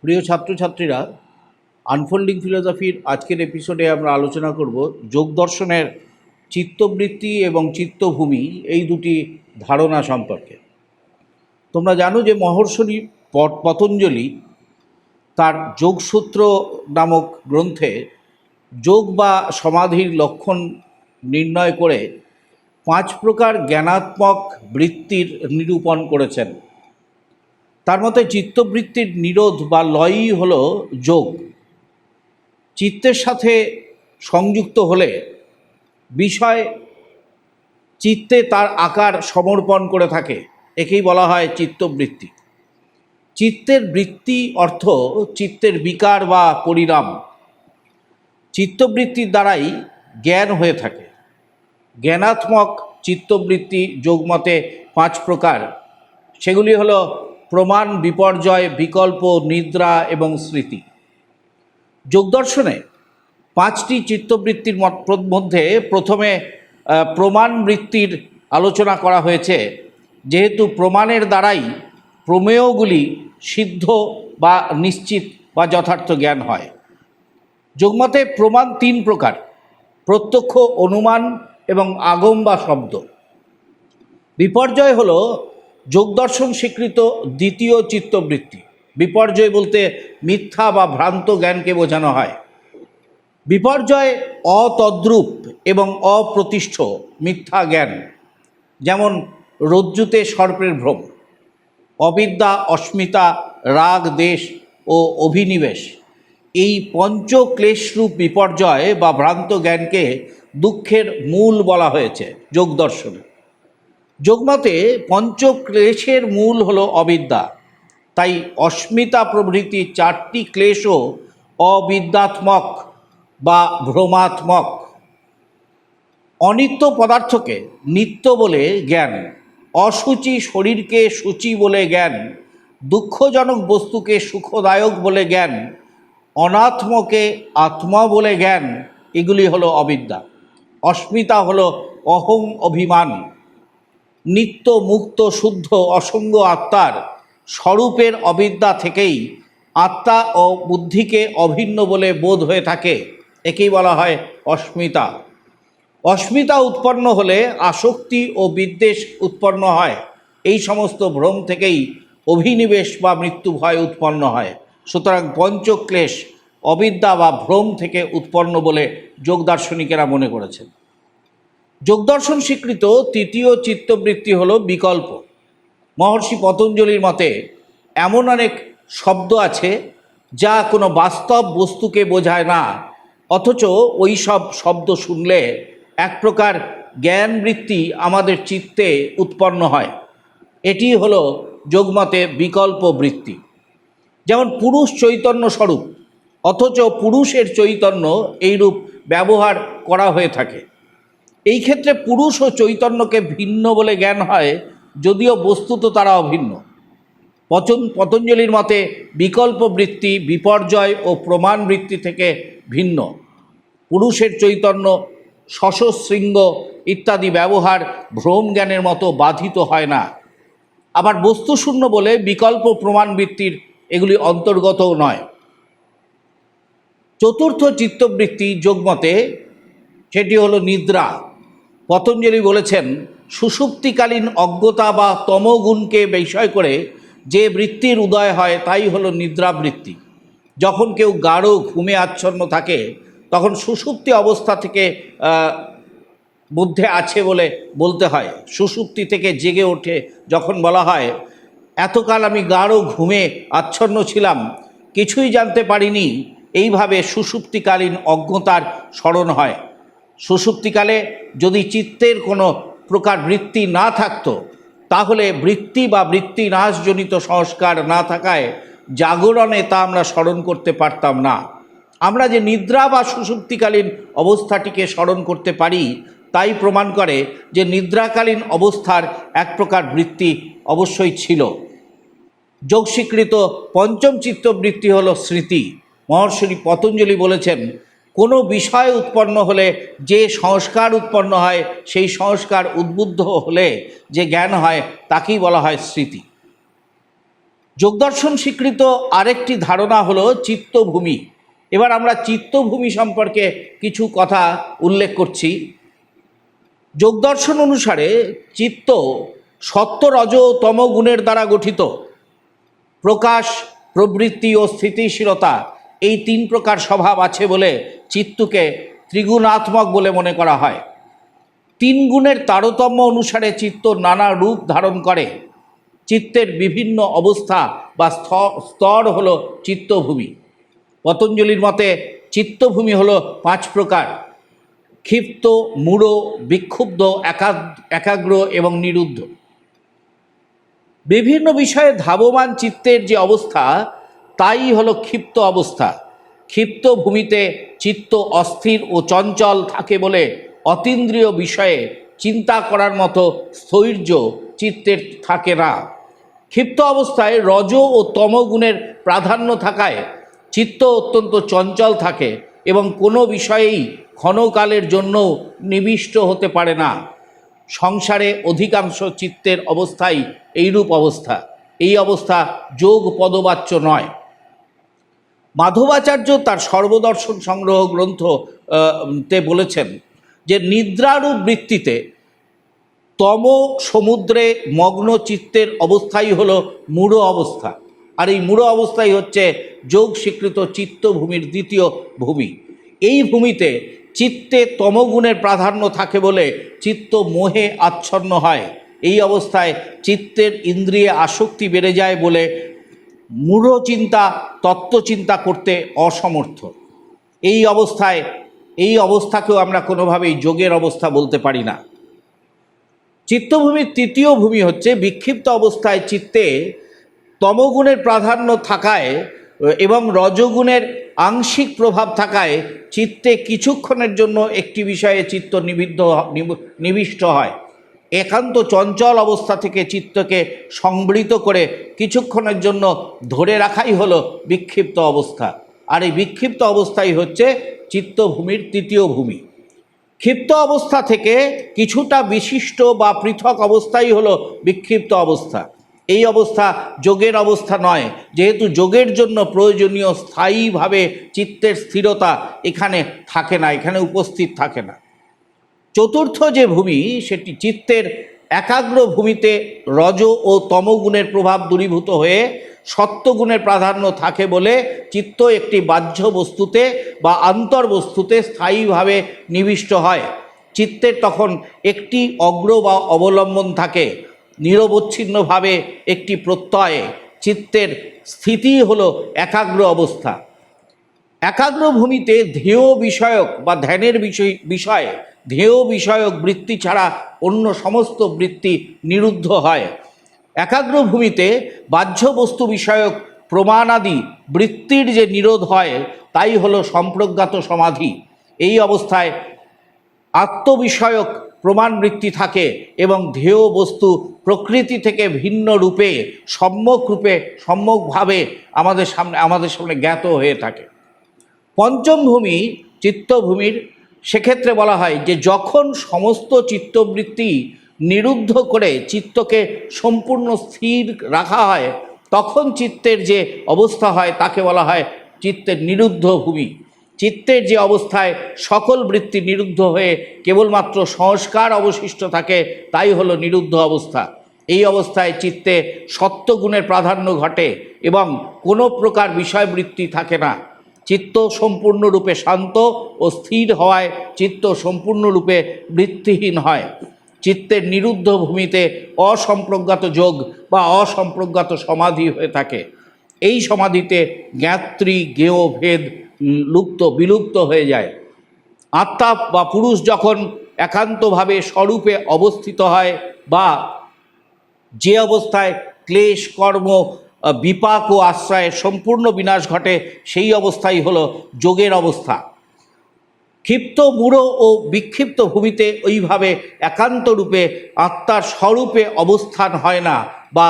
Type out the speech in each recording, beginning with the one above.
প্রিয় ছাত্রছাত্রীরা আনফোল্ডিং ফিলোসফির আজকের এপিসোডে আমরা আলোচনা করব যোগ দর্শনের চিত্তবৃত্তি এবং চিত্তভূমি, এই দুটি ধারণা সম্পর্কে। তোমরা জানো যে মহর্ষি প- পতঞ্জলি তার যোগসূত্র নামক গ্রন্থে যোগ বা সমাধির লক্ষণ নির্ণয় করে পাঁচ প্রকার জ্ঞানাত্মক বৃত্তির নিরূপণ করেছেন। তার মতে চিত্তবৃত্তির নিরোধ বা লয়ই হল যোগ। চিত্তের সাথে সংযুক্ত হলে বিষয় চিত্তে তার আকার সমর্পণ করে থাকে, একেই বলা হয় চিত্তবৃত্তি। চিত্তের বৃত্তি অর্থ চিত্তের বিকার বা পরিণাম। চিত্তবৃত্তির দ্বারাই জ্ঞান হয়ে থাকে। জ্ঞানাত্মক চিত্তবৃত্তি যোগমতে পাঁচ প্রকার। সেগুলি হল প্রমাণ, বিপর্যয়, বিকল্প, নিদ্রা এবং স্মৃতি। যোগদর্শনে পাঁচটি চিত্তবৃত্তির মধ্যে প্রথমে প্রমাণ বৃত্তির আলোচনা করা হয়েছে। যেহেতু প্রমাণের দ্বারাই প্রমেয়গুলি সিদ্ধ বা নিশ্চিত বা যথার্থ জ্ঞান হয়। যোগমতে প্রমাণ তিন প্রকার। প্রত্যক্ষ, অনুমান এবং আগম বা শব্দ। বিপর্যয় হল যোগদর্শন স্বীকৃত দ্বিতীয় চিত্তবৃত্তি। বিপর্যয় বলতে মিথ্যা বা ভ্রান্ত জ্ঞানকে বোঝানো হয়। বিপর্যয় অতদ্রূপ এবং অপ্রতিষ্ঠ মিথ্যা জ্ঞান, যেমন রজ্জুতে সর্পের ভ্রম, অবিদ্যা, অস্মিতা, রাগ, দেশ ও অভিনিবেশ। এই পঞ্চক্লেশরূপ বিপর্যয় বা ভ্রান্ত জ্ঞানকে দুঃখের মূল বলা হয়েছে যোগদর্শনে যোগমতে পঞ্চক্লেশের মূল হলো অবিদ্যা। তাই অস্মিতা প্রভৃতি চারটি ক্লেশও অবিদ্যাত্মক বা ভ্রমাত্মক। অনিত্য পদার্থকে নিত্য বলে জ্ঞান অসুচি শরীরকে সূচি বলে জ্ঞান, দুঃখজনক বস্তুকে সুখদায়ক বলে জ্ঞান অনাত্মকে আত্মা বলে জ্ঞান, এগুলি হলো অবিদ্যা। অস্মিতা হলো অহং অভিমান। নিত্য মুক্ত শুদ্ধ অসঙ্গ আত্মার স্বরূপের অবিদ্যা থেকেই আত্মা ও বুদ্ধিকে অভিন্ন বলে বোধ হয়ে থাকে, একেই বলা হয় অস্মিতা। অস্মিতা উৎপন্ন হলে আসক্তি ও বিদ্বেষ উৎপন্ন হয়। এই সমস্ত ভ্রম থেকেই অভিনিবেশ বা মৃত্যু ভয় উৎপন্ন হয়। সুতরাং পঞ্চক্লেশ অবিদ্যা বা ভ্রম থেকে উৎপন্ন বলে যোগ দার্শনিকেরা মনে করেছেন। যোগদর্শন স্বীকৃত তৃতীয় চিত্তবৃত্তি হল বিকল্প। মহর্ষি পতঞ্জলির মতে, এমন অনেক শব্দ আছে যা কোনো বাস্তব বস্তুকে বোঝায় না, অথচ ওই সব শব্দ শুনলে এক প্রকার জ্ঞান বৃত্তি আমাদের চিত্তে উৎপন্ন হয়। এটি হলো যোগমতে বিকল্প বৃত্তি। যেমন পুরুষ চৈতন্য স্বরূপ, অথচ পুরুষের চৈতন্য এইরূপ ব্যবহার করা হয়ে থাকে। এই ক্ষেত্রে পুরুষ ও চৈতন্যকে ভিন্ন বলে জ্ঞান হয়, যদিও বস্তুত তারা অভিন্ন। পচন, পতঞ্জলির মতে বিকল্প বৃত্তি বিপর্যয় ও প্রমাণ বৃত্তি থেকে ভিন্ন। পুরুষের চৈতন্য শশশৃঙ্গ ইত্যাদি ব্যবহার ভ্রম জ্ঞানের মতো বাধিত হয় না। আবার বস্তুশূন্য বলে বিকল্প প্রমাণ বৃত্তির এগুলি অন্তর্গত নয়। চতুর্থ চিত্তবৃত্তি যোগমতে সেটি হলো নিদ্রা। পতঞ্জলি বলেছেন, সুষুপ্তিকালীন অজ্ঞতা বা তমগুণকে বিষয় করে যে বৃত্তির উদয় হয় তাই হলো নিদ্রাবৃত্তি। যখন কেউ গাঢ় ঘুমে আচ্ছন্ন থাকে, তখন সুষুপ্তি অবস্থা থেকে মধ্যে আছে বলে বলতে হয়। সুষুপ্তি থেকে জেগে ওঠে, যখন বলা হয় এতকাল আমি গাঢ় ঘুমে আচ্ছন্ন ছিলাম, কিছুই জানতে পারিনি এইভাবে সুষুপ্তিকালীন অজ্ঞতার স্মরণ হয়। সুষুপ্তিকালে যদি চিত্তের কোনো প্রকার বৃত্তি না থাকতো, তাহলে বৃত্তি বা বৃত্তি নাশজনিত সংস্কার না থাকায় জাগরণে তা আমরা স্মরণ করতে পারতাম না। আমরা যে নিদ্রা বা সুষুপ্তিকালীন অবস্থাটিকে স্মরণ করতে পারি, তাই প্রমাণ করে যে নিদ্রাকালীন অবস্থার এক প্রকার বৃত্তি অবশ্যই ছিল। যোগ স্বীকৃত পঞ্চম চিত্তবৃত্তি হল স্মৃতি। মহর্ষি পতঞ্জলি বলেছেন, কোনো বিষয় উৎপন্ন হলে, যে সংস্কার উৎপন্ন হয়, সেই সংস্কার উদ্বুদ্ধ হলে যে জ্ঞান হয়, তাকেই বলা হয় স্মৃতি। যোগদর্শন স্বীকৃত আরেকটি ধারণা হলো চিত্তভূমি। এবার আমরা চিত্তভূমি সম্পর্কে কিছু কথা উল্লেখ করছি। যোগদর্শন অনুসারে, চিত্ত সত্য রজ তম গুণের দ্বারা গঠিত। প্রকাশ, প্রবৃত্তি ও স্থিতিশীলতা, এই তিন প্রকার স্বভাব আছে বলে চিত্তকে ত্রিগুণাত্মক বলে মনে করা হয়। তিন গুণের তারতম্য অনুসারে চিত্ত নানা রূপ ধারণ করে। চিত্তের বিভিন্ন অবস্থা বা স্তর হলো চিত্তভূমি। পতঞ্জলির মতে, চিত্তভূমি হলো পাঁচ প্রকার। ক্ষিপ্ত, মূঢ়, বিক্ষুব্ধ একা- একাগ্র এবং নিরুদ্ধ। বিভিন্ন বিষয়ে ধাবমান চিত্তের যে অবস্থা, তাই হলো ক্ষিপ্ত অবস্থা। ক্ষিপ্ত ভূমিতে চিত্ত অস্থির ও চঞ্চল থাকে বলে অতীন্দ্রিয় বিষয়ে চিন্তা করার মতো স্থৈর্য চিত্তের থাকে না। ক্ষিপ্ত অবস্থায় রজ ও তমগুণের প্রাধান্য থাকায় চিত্ত অত্যন্ত চঞ্চল থাকে এবং কোনো বিষয়েই ক্ষণকালের জন্য নিবিষ্ট হতে পারে না। সংসারে অধিকাংশ চিত্তের অবস্থাই এইরূপ অবস্থা। এই অবস্থা যোগ পদবাচ্য নয়। মাধবাচার্য তার সর্বদর্শন সংগ্রহ গ্রন্থ তে বলেছেন যে নিদ্রারূপ বৃত্তিতে তম সমুদ্রে মগ্ন চিত্তের অবস্থাই হল মূঢ় অবস্থা। আর এই মূঢ় অবস্থাই হচ্ছে যোগ স্বীকৃত চিত্তভূমির দ্বিতীয় ভূমি। এই ভূমিতে চিত্তে তমগুণের প্রাধান্য থাকে বলে চিত্ত মোহে আচ্ছন্ন হয়। এই অবস্থায় চিত্তের ইন্দ্রিয়ে আসক্তি বেড়ে যায় বলে মূঢ় চিন্তা তত্ত্বচিন্তা করতে অসমর্থ। এই অবস্থায়, এই অবস্থাকেও আমরা কোনোভাবেই যোগের অবস্থা বলতে পারি না। চিত্তভূমির তৃতীয় ভূমি হচ্ছে বিক্ষিপ্ত অবস্থায় চিত্তে তমগুণের প্রাধান্য থাকায় এবং রজগুণের আংশিক প্রভাব থাকায় চিত্তে কিছুক্ষণের জন্য একটি বিষয়ে চিত্ত নিবিদ্ধ, নিব- নিবিষ্ট হয়। একান্ত চঞ্চল অবস্থা থেকে চিত্তকে সংবৃত করে কিছুক্ষণের জন্য ধরে রাখাই হলো বিক্ষিপ্ত অবস্থা। আর এই বিক্ষিপ্ত অবস্থাই হচ্ছে চিত্তভূমির তৃতীয় ভূমি। ক্ষিপ্ত অবস্থা থেকে কিছুটা বিশিষ্ট বা পৃথক অবস্থাই হলো বিক্ষিপ্ত অবস্থা। এই অবস্থা যোগের অবস্থা নয়। যেহেতু যোগের জন্য প্রয়োজনীয় স্থায়ীভাবে চিত্তের স্থিরতা এখানে থাকে না, এখানে উপস্থিত থাকে না। চতুর্থ যে ভূমি, সেটি চিত্তের একাগ্র ভূমিতে রজ ও তমগুণের প্রভাব দূরীভূত হয়ে সত্যগুণের প্রাধান্য থাকে বলে চিত্ত একটি বাহ্য বস্তুতে বা আন্তর্বস্তুতে স্থায়ীভাবে নিবিষ্ট হয়। চিত্তের তখন একটি অগ্র বা অবলম্বন থাকে। নিরবচ্ছিন্নভাবে একটি প্রত্যয়ে চিত্তের স্থিতি হলো একাগ্র অবস্থা। একাগ্র ভূমিতে ধ্যেয় বিষয়ক বা ধ্যানের বিষয়, বিষয়ে ধ্যেয় বিষয়ক বৃত্তি ছাড়া অন্য সমস্ত বৃত্তি নিরুদ্ধ হয়। একাগ্র ভূমিতে বাহ্য বস্তু বিষয়ক প্রমাণাদি বৃত্তির যে নিরোধ হয়, তাই হলো সম্প্রজ্ঞাত সমাধি। এই অবস্থায় আত্মবিষয়ক প্রমাণ বৃত্তি থাকে এবং ধেয় বস্তু প্রকৃতি থেকে ভিন্ন রূপে, সম্যক রূপে, সম্যকভাবে আমাদের সামনে আমাদের সামনে জ্ঞাত হয়ে থাকে। পঞ্চম ভূমি চিত্তভূমির, সেক্ষেত্রে বলা হয় যে যখন সমস্ত চিত্তবৃত্তি নিরুদ্ধ করে চিত্তকে সম্পূর্ণ স্থির রাখা হয়, তখন চিত্তের যে অবস্থা হয়, তাকে বলা হয় চিত্তের নিরুদ্ধ ভূমি চিত্তের যে অবস্থায় সকল বৃত্তি নিরুদ্ধ হয়ে কেবলমাত্র সংস্কার অবশিষ্ট থাকে, তাই হলো নিরুদ্ধ অবস্থা। এই অবস্থায় চিত্তে সত্যগুণের প্রাধান্য ঘটে এবং কোনো প্রকার বিষয়বৃত্তি থাকে না। চিত্ত সম্পূর্ণরূপে শান্ত ও স্থির হওয়ায় চিত্ত সম্পূর্ণরূপে বৃত্তিহীন হয়। চিত্তের নিরুদ্ধ ভূমিতে অসম্প্রজ্ঞাত যোগ বা অসম্প্রজ্ঞাত সমাধি হয়ে থাকে। এই সমাধিতে জ্ঞাত্রী, জ্ঞেয়, ভেদ লুপ্ত, বিলুপ্ত হয়ে যায়। আত্মা বা পুরুষ যখন একান্তভাবে স্বরূপে অবস্থিত হয় বা যে অবস্থায় ক্লেশ, কর্ম বিপাক ও আশ্রয়ের সম্পূর্ণ বিনাশ ঘটে, সেই অবস্থাই হলো যোগের অবস্থা। ক্ষিপ্ত মূঢ় ও বিক্ষিপ্ত ভূমিতে ওইভাবে একান্ত রূপে আত্মার স্বরূপে অবস্থান হয় না বা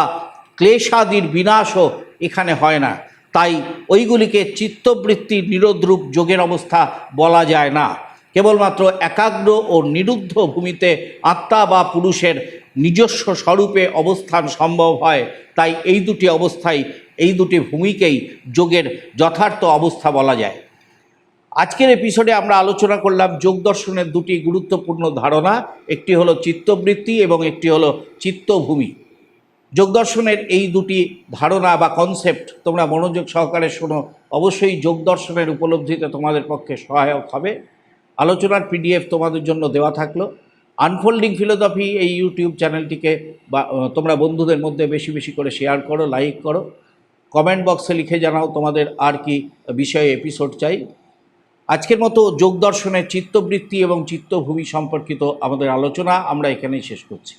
ক্লেশাদির বিনাশও এখানে হয় না। তাই ওইগুলিকে চিত্তবৃত্তি নিরোধরূপ যোগের অবস্থা বলা যায় না। কেবলমাত্র একাগ্র ও নিরুদ্ধ ভূমিতে আত্মা বা পুরুষের নিজস্ব স্বরূপে অবস্থান সম্ভব হয়, তাই এই দুটি অবস্থাই, এই দুটি ভূমিকেই যোগের যথার্থ অবস্থা বলা যায়। আজকের এপিসোডে আমরা আলোচনা করলাম যোগ দর্শনের দুটি গুরুত্বপূর্ণ ধারণা, একটি হলো চিত্তবৃত্তি এবং একটি হলো চিত্তভূমি। যোগ দর্শনের এই দুটি ধারণা বা কনসেপ্ট তোমরা মনোযোগ সহকারে শোনো। অবশ্যই যোগ দর্শনের উপলব্ধিতে তোমাদের পক্ষে সহায়ক হবে। আলোচনার পিডিএফ তোমাদের জন্য দেওয়া থাকল। আনফোল্ডিং ফিলোসফি এই ইউটিউব চ্যানেলটিকে বা তোমরা বন্ধুদের মধ্যে বেশি বেশি করে শেয়ার করো লাইক করো। কমেন্ট বক্সে লিখে জানাও তোমাদের আর কি বিষয়ে এপিসোড চাই। আজকের মতো যোগ দর্শনের চিত্তবৃত্তি এবং চিত্তভূমি সম্পর্কিত আমাদের আলোচনা আমরা এখানেই শেষ করছি।